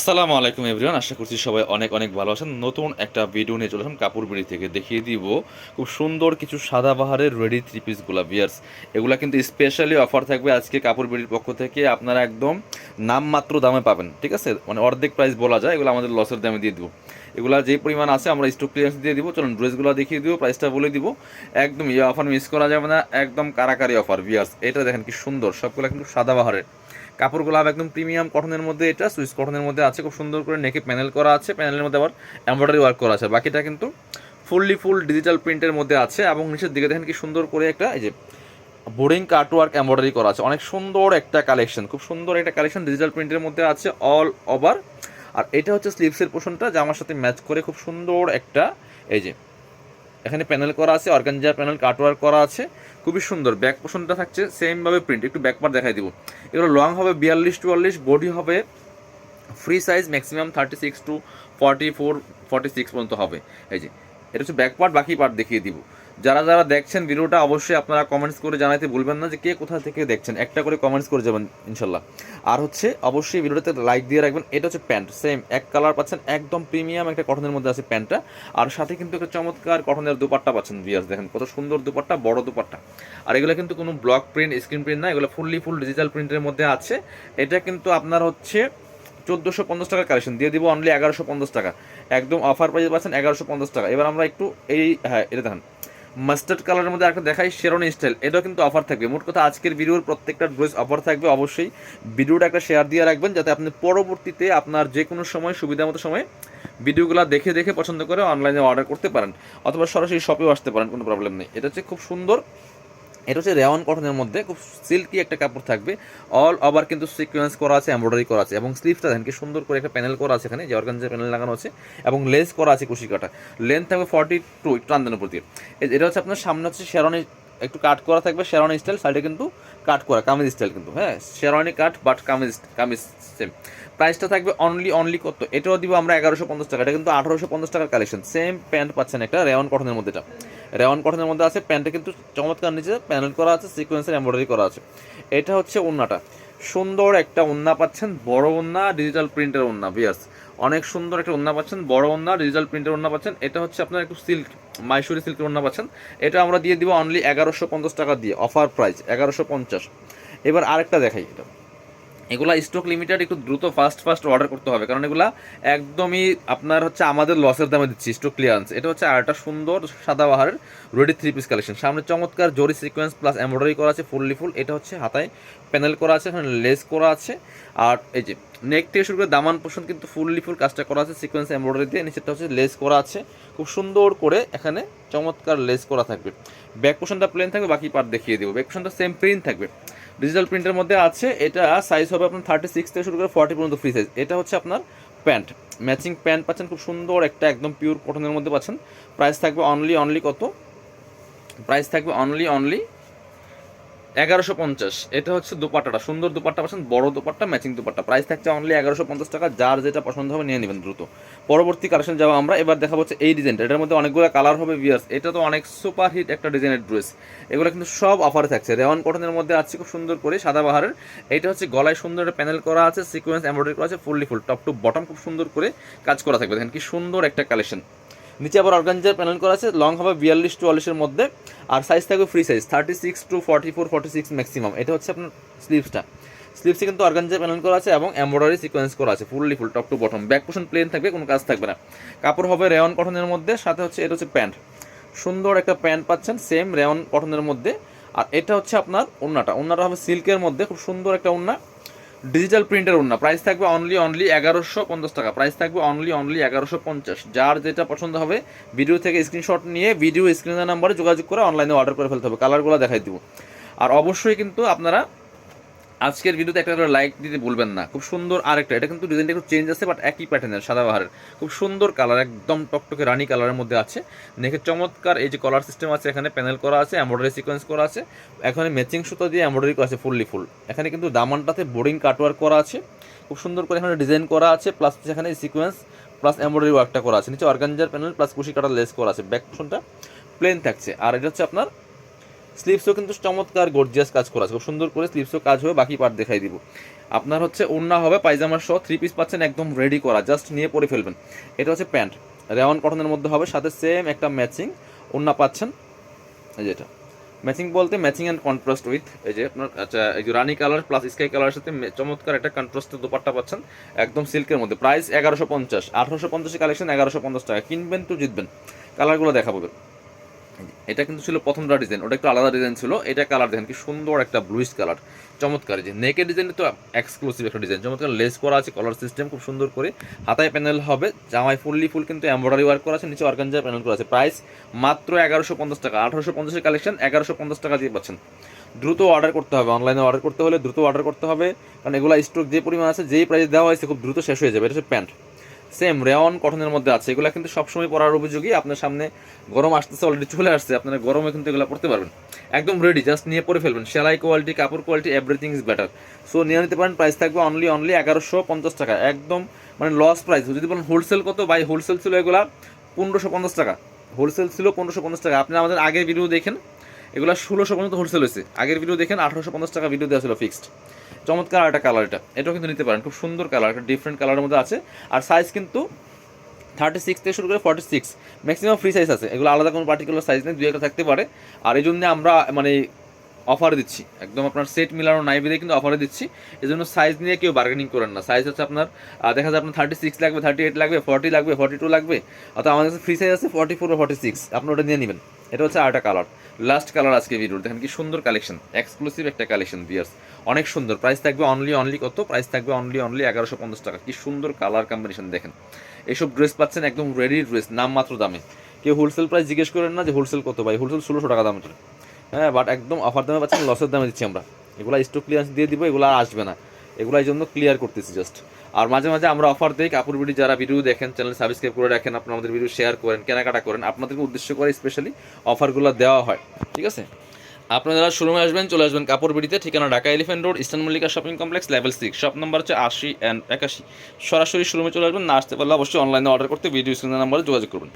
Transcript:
আসসালামু আলাইকুম এভরিওয়ান, আশা করছি সবাই অনেক অনেক ভালো আছেন। নতুন একটা ভিডিও নিয়ে চলে আসলাম কাপড় বিড়ি থেকে। দেখিয়ে দিব খুব সুন্দর কিছু সাদাবাহারের রেডি থ্রি পিসগুলো বিয়ার্স এগুলা কিন্তু স্পেশালি অফার থাকবে আজকে কাপড় বিড়ির পক্ষ থেকে। আপনারা একদম নামমাত্র দামে পাবেন, ঠিক আছে? মানে অর্ধেক প্রাইস বলা যায়, এগুলো আমাদের লসের দামে দিয়ে দিব। এগুলা যে পরিমাণ আছে আমরা স্টক ক্লিয়ারেন্স দিয়ে দিব। চলুন ড্রেসগুলো দেখিয়ে দিব প্রাইসটা বলে দিব। একদম এই অফার মিস করা যাবে না, একদম কারাকারি অফার বিয়ার্স এটা দেখেন কি সুন্দর, সবগুলো কিন্তু সাদাবাহারের কাপড়গুলো আবার একদম প্রিমিয়াম কটনের মধ্যে এটা, সুইস কটনের মধ্যে আছে, খুব সুন্দর করে নেকে প্যানেল করা আছে প্যানেলের মধ্যে আবার এমব্রয়ডারি ওয়ার্ক করা আছে। বাকিটা কিন্তু ফুললি ফুল ডিজিটাল প্রিন্টের মধ্যে আছে এবং নিচের দিকে দেখেন কি সুন্দর করে একটা, এই যে বোর্ডিং কার্ট ওয়ার্ক এমব্রয়ডারি করা আছে। অনেক সুন্দর একটা কালেকশন খুব সুন্দর একটা কালেকশন ডিজিটাল প্রিন্টের মধ্যে আছে অল ওভার আর এটা হচ্ছে স্লিভসের পোর্শনটা জামার সাথে ম্যাচ করে খুব সুন্দর একটা, এই যে এখানে প্যানেল করা আছে অর্গানজার প্যানেল কাটওয়ার্ক করা আছে। খুবই সুন্দর ব্যাক পোশনটা থাকছে সেমভাবে প্রিন্ট একটু ব্যাকপার দেখাই দিব। এগুলো লং হবে বিয়াল্লিশ চুয়াল্লিশ বডি হবে free size maximum thirty six to forty four forty six পর্যন্ত হবে। এই যে, এটা হচ্ছে ব্যাক পার্ট বাকি পার্ট দেখিয়ে দিব। যারা যারা দেখছেন ভিডিওটা অবশ্যই আপনারা কমেন্টস করে জানাইতে ভুলবেন না যে কে কোথা থেকে দেখছেন। একটা করে কমেন্টস করে যাবেন, ইনশাল্লাহ। আর হচ্ছে, অবশ্যই ভিডিওটাতে লাইক দিয়ে রাখবেন। এটা হচ্ছে প্যান্ট সেম এক কালার পাচ্ছেন, একদম প্রিমিয়াম একটা কটনের মধ্যে আছে প্যান্টটা আর সাথে কিন্তু একটা চমৎকার কটনের দুপাট্টা পাচ্ছেন ভিয়ার্স দেখেন, কত সুন্দর দুপাট্টা, বড় দুপাট্টা। আর এগুলো কিন্তু কোনো ব্লক প্রিন্ট স্ক্রিন প্রিন্ট না, এগুলো ফুললি ফুল ডিজিটাল প্রিন্টের মধ্যে আছে। এটা কিন্তু আপনার হচ্ছে চোদ্দোশো পঞ্চাশ টাকার কালেকশন দিয়ে দিব অনলি এগারোশো পঞ্চাশ টাকা। একদম অফার প্রাইসে পাচ্ছেন এগারোশো পঞ্চাশ টাকা। এবার আমরা একটু এই হ্যাঁ এটা দেখেন। মাস্টার্ড কালারের মধ্যে একটা দেখাই শেরন স্টাইল এটাও কিন্তু অফার থাকবে। মোট কথা আজকের ভিডিওর প্রত্যেকটা ড্রেস অফার থাকবে অবশ্যই। ভিডিওটা একটা শেয়ার দিয়ে রাখবেন যাতে আপনি পরবর্তীতে আপনার যে কোনো সময় সুবিধা মতো সময় ভিডিওগুলো দেখে দেখে পছন্দ করে অনলাইনে অর্ডার করতে পারেন। অথবা সরাসরি শপেও আসতে পারেন, কোনো প্রবলেম নেই। এটা হচ্ছে খুব সুন্দর এটা হচ্ছে রেওয়ান কটনের মধ্যে খুব সিল্কি একটা কাপড় থাকবে। অল ওভার কিন্তু সিকোয়েন্স করা আছে এমব্রয়ডারি করা আছে এবং স্লিভটা দেখেন কি সুন্দর করে একটা প্যানেল করা আছে এখানে, যে অর্গানজের প্যানেল লাগানো আছে এবং লেস করা আছে কুশিকাটা। লেন্থ থাকবে ফর্টি টু একটু আন্দানোর প্রতি এটা হচ্ছে আপনার সামনে হচ্ছে শেরনি একটু কাট করা থাকবে, শেরওয়ানি স্টাইল সাইডে কিন্তু কাট করা, কামিজ স্টাইল কিন্তু হ্যাঁ? Sherwani cut but kameez kameez same প্রাইসটা থাকবে অনলি অনলি কত? এটাও দিব আমরা এগারোশো পঞ্চাশ টাকা, এটা কিন্তু আঠারোশো পঞ্চাশ টাকার কালেকশন সেম প্যান্ট পাচ্ছেন একটা রেওয়ান কটনের মধ্যে এটা। রেওয়ান কটনের মধ্যে আছে প্যান্টটা কিন্তু চমৎকার নিচে প্যানেল করা আছে সিকোয়েন্সের এমব্রয়ডারি করা আছে। এটা হচ্ছে ওন্নাটা। সুন্দর একটা ওন্না পাচ্ছেন, বড় ওন্না ডিজিটাল প্রিন্টের ওন্না বিয়াস অনেক সুন্দর একটা ওন্না পাচ্ছেন, বড় ওন্না ডিজিটাল প্রিন্টের ওন্না পাচ্ছেন। এটা হচ্ছে আপনার একটু সিল্ক মাইসুরি সিল্কের ওন্না পাচ্ছেন। এটা আমরা দিয়ে দিব অনলি এগারোশো পঞ্চাশ টাকা দিয়ে অফার প্রাইস এগারোশো পঞ্চাশ। এবার আরেকটা দেখাই এটা। এগুলা স্টক লিমিটেড একটু দ্রুত ফাস্ট ফাস্ট অর্ডার করতে হবে। কারণ এগুলা একদমই আপনার হচ্ছে আমাদের লসের দামে দিচ্ছি স্টক ক্লিয়ারেন্স এটা হচ্ছে আরেকটা সুন্দর সাদা সাদাবাহারের রেডি থ্রি পিস কালেকশন সামনে চমৎকার জরি সিকোয়েন্স প্লাস এমব্রয়ডারি করা আছে ফুললি ফুল এটা হচ্ছে হাতায় প্যানেল করা আছে, এখানে লেস করা আছে। আর এই যে নেক থেকে শুরু করে দামান পোষণ কিন্তু ফুললি ফুল কাজটা করা আছে সিকোয়েন্স এমব্রয়ডারি দিয়ে। নিচেরটা হচ্ছে লেস করা আছে। খুব সুন্দর করে এখানে চমৎকার লেস করা থাকবে। ব্যাক পোষণটা প্লেন থাকবে, বাকি পার্ট দেখিয়ে দেবো। ব্যাক পোষণটা সেম প্রিন্ট থাকবে। ডিজিটাল প্রিন্টের মধ্যে আছে, এটা সাইজ হবে আপনার থার্টি সিক্স থেকে শুরু করে ফর্টি পর্যন্ত ফ্রি সাইজ এটা হচ্ছে আপনার প্যান্ট ম্যাচিং প্যান্ট পাচ্ছেন খুব সুন্দর একটা একদম পিওর কটনের মধ্যে পাচ্ছেন। প্রাইস থাকবে অনলি অনলি কত? প্রাইস থাকবে অনলি অনলি এগারোশো পঞ্চাশ। এটা হচ্ছে দুপাট্টাটা। সুন্দর দুপাট্টা পাচ্ছেন, বড় দুপাট্টা ম্যাচিং দুপাট্টা। প্রাইস থাকছে অনলি এগারোশো পঞ্চাশ টাকা। যার যেটা পছন্দ হবে নিয়ে নেবেন দ্রুত। পরবর্তী কালেকশন যাব আমরা। এবার দেখাবো হচ্ছে এই ডিজাইনটা এটার মধ্যে অনেকগুলো কালার হবে বিয়ার্স এটা তো অনেক সুপার হিট একটা ডিজাইনের ড্রেস এগুলো কিন্তু সব অফারে থাকছে। রেওয়ান কটনের মধ্যে আছে খুব সুন্দর করে সাদা বাহারের। এটা হচ্ছে গলায় সুন্দর একটা প্যানেল করা আছে সিকোয়েন্স এমব্রয়ডারি করা আছে fully full top to bottom খুব সুন্দর করে কাজ করা থাকবে। দেখেন কি সুন্দর একটা কালেকশন নিচে আবার অর্গানজার প্যানেল করা আছে লং হবে বিয়াল্লিশ চুয়াল্লিশের মধ্যে, আর সাইজ থাকবে free size thirty six to forty four forty six maximum এটা হচ্ছে আপনার স্লিভসটা স্লিভসে কিন্তু অর্গানজার প্যানেল করা আছে এবং এমব্রয়ডারি সিকোয়েন্স করা আছে fully full top to bottom back portion plain থাকবে, কোনো কাজ থাকবে না। কাপড় হবে রেওয়ান কটনের মধ্যে, সাথে হচ্ছে এটা হচ্ছে প্যান্ট সুন্দর একটা প্যান্ট পাচ্ছেন সেম রেওয়ান কটনের মধ্যে, আর এটা হচ্ছে আপনার ওন্নাটা ওন্নাটা হবে সিল্কের মধ্যে, খুব সুন্দর একটা ওন্না। ডিজিটাল প্রিন্টের ওন্না প্রাইস থাকবে অনলি অনলি এগারোশো পঞ্চাশ টাকা। প্রাইস থাকবে অনলি অনলি এগারোশো পঞ্চাশ। যার যেটা পছন্দ হবে ভিডিও থেকে স্ক্রিনশট নিয়ে ভিডিও স্ক্রিনের নাম্বারে যোগাযোগ করে অনলাইনে অর্ডার করে ফেলতে হবে। কালারগুলো দেখাই দিব। আর অবশ্যই কিন্তু আপনারা আজকের ভিডিওতে একটা করে লাইক দিতে ভুলবেন না। খুব সুন্দর আরেকটা। এটা কিন্তু ডিজাইনটা একটু চেঞ্জ আছে বাট একই প্যাটার্নের সাদা বাহারের। খুব সুন্দর কালার একদম টকটকে রানি কালারের মধ্যে আছে। নেখে চমৎকার এই যে কলার সিস্টেম আছে, এখানে প্যানেল করা আছে এমব্রয়ডারি সিকোয়েন্স করা আছে। এখানে ম্যাচিং সুতো দিয়ে এমব্রয়ডারি করা আছে ফুললি ফুল এখানে কিন্তু দামানটাতে বোর্ডিং কাটওয়ার্ক করা আছে। খুব সুন্দর করে এখানে ডিজাইন করা আছে প্লাস এখানে সিকোয়েন্স প্লাস এমব্রয়ডারি ওয়ার্কটা করা আছে। নিচে অর্গানজার প্যানেল প্লাস কুশি কাটার লেস করা আছে। ব্যাক পোর্শনটা প্লেন থাকছে। আর এটা হচ্ছে আপনার স্লিপসও কিন্তু চমৎকার গর্জিয়াস কাজ করা আছে। খুব সুন্দর করে স্লিপসও কাজ হবে বাকি পার্ট দেখাই দিব। আপনার হচ্ছে ওড়না হবে পায়জামার সহ থ্রি পিস পাচ্ছেন একদম রেডি করা জাস্ট নিয়ে পরে ফেলবেন। এটা হচ্ছে প্যান্ট রেওয়ান কটনের মধ্যে হবে, সাথে সেম একটা ম্যাচিং ওড়না পাচ্ছেন। যেটা ম্যাচিং বলতে ম্যাচিং অ্যান্ড কন্ট্রাস্ট উইথ এই যে আপনার আচ্ছা এই যে রানি কালার প্লাস স্কাই কালারের সাথে চমৎকার একটা কন্ট্রাস্টের দোপাট্টা পাচ্ছেন, একদম সিল্কের মধ্যে। প্রাইস এগারোশো পঞ্চাশ। আঠারোশো পঞ্চাশের কালেকশন এগারোশো পঞ্চাশ টাকা। কিনবেন তো জিতবেন। কালারগুলো দেখাবো। এটা কিন্তু ছিল প্রথমটা ডিজাইন ওটা একটু আলাদা ডিজাইন ছিল, এটা কালার দেখেন কি সুন্দর একটা ব্লুইশ কালার চমৎকার যে নেকের ডিজাইন তো এক্সক্লুসিভ একটা ডিজাইন চমৎকার লেস করা আছে কলার সিস্টেম খুব সুন্দর করে, হাতায় প্যানেল হবে, জামায় ফুললি ফুল কিন্তু এমব্রয়ডারি ওয়ার্ক করা আছে, নিচে অর্গানজার প্যানেল করা আছে প্রাইস মাত্র এগারোশো পঞ্চাশ টাকা, আঠারোশো পঞ্চাশের কালেকশন এগারোশো পঞ্চাশ টাকা দিয়ে পাচ্ছেন। দ্রুত অর্ডার করতে হবে অনলাইনে অর্ডার করতে হলে দ্রুত অর্ডার করতে হবে, কারণ এগুলো স্টক যে পরিমাণ আছে, যেই প্রাইস দেওয়া হয়েছে, খুব দ্রুত শেষ হয়ে যাবে, এটা হচ্ছে প্যান্ট সেম রেওয়ান কটনের মধ্যে আছে। এগুলো কিন্তু সবসময় পরার উপযোগী। আপনার সামনে গরম আসতেছে অলরেডি চলে আসছে। আপনারা গরমে কিন্তু এগুলো পড়তে পারবেন। একদম রেডি জাস্ট নিয়ে পরে ফেলবেন। সেলাই কোয়ালিটি কাপড় quality everything is better so নিয়ে নিতে পারেন প্রাইস থাকবে অনলি অনলি এগারোশো পঞ্চাশ টাকা। একদম মানে লস প্রাইস যদি বলেন হোলসেল কত? বাই হোলসেল ছিল এগুলা পনেরোশো পঞ্চাশ টাকা। হোলসেল ছিল পনেরোশো পঞ্চাশ টাকা। আপনি আমাদের আগের ভিডিও দেখেন। এগুলো ষোলোশো পর্যন্ত হোলসেল হয়েছে। আগের ভিডিও দেখেন, আঠারোশো পঞ্চাশ টাকা ভিডিও দেওয়া ছিল ফিক্সড চমৎকার একটা কালার এটা। এটাও কিন্তু নিতে পারেন, খুব সুন্দর কালার একটা ডিফারেন্ট কালারের মধ্যে আছে। আর সাইজ কিন্তু থার্টি সিক্স থেকে শুরু করে forty six maximum free size আছে। এগুলো আলাদা কোনো পার্টিকুলার সাইজ নেই দুই একটা থাকতে পারে। আর এই জন্য আমরা মানে অফার দিচ্ছি। একদম আপনার সেট মিলানো নাই বেঁধে কিন্তু অফারে দিচ্ছি। এই জন্য সাইজ নিয়ে কেউ বার্গেনিং করেন না। সাইজ হচ্ছে আপনার দেখা যায় আপনার থার্টি সিক্স লাগবে থার্টি এইট লাগবে ফর্টি লাগবে ফর্টি টু লাগবে। অর্থাৎ আমাদের কাছে ফ্রি সাইজ আছে ফর্টি ফোর ফর্টি সিক্স আপনি ওটা নিয়ে নেবেন। এটা হচ্ছে আরেকটা কালার লাস্ট কালার আজকে ভিডিওর দেখেন কি সুন্দর কালেকশন এক্সক্লুসিভ একটা কালেকশন বিয়ার্স অনেক সুন্দর। প্রাইস থাকবে অনলি অনলি কত? প্রাইস থাকবে অনলি অনলি এগারোশো পঞ্চাশ টাকা। কি সুন্দর কালার কম্বিনেশন দেখেন। এইসব ড্রেস পাচ্ছেন একদম রেডি ড্রেস নামমাত্র দামে। কেউ হোলসেল প্রাইস জিজ্ঞেস করেন না যে হোলসেল কত ভাই? হোলসেল ষোলোশো টাকা দাম হ্যাঁ বাট একদম অফার দামে পাচ্ছেন লসের দামে দিচ্ছি আমরা। এগুলো স্টক ক্লিয়ারেন্স দিয়ে দিব, এগুলো আর আসবে না। এগুলো এই জন্য ক্লিয়ার করতেছি জাস্ট আর মাঝে মাঝে আমরা অফার দিই কাপড় বিডি যারা ভিডিও দেখেন চ্যানেল সাবস্ক্রাইব করে রাখেন, আপনারা আমাদের ভিডিও শেয়ার করেন, কেনাকাটা করেন, আপনাদেরকে উদ্দেশ্য করে স্পেশালি অফারগুলো দেওয়া হয়, ঠিক আছে? আপনারা যারা আসবেন, চলে আসবেন কাপড় বিড়িতে, ঠিকানা Dhaka Elephant Road, Eastern Mallika shopping complex level six shop number হচ্ছে আশি অ্যান্ড একাশি। সরাসরি শোরুমে চলে আসবেন, না আসতে পারলে অবশ্যই অনলাইনে অর্ডার করতে ভিডিও স্ক্রিনের নাম্বারে যোগাযোগ করবেন।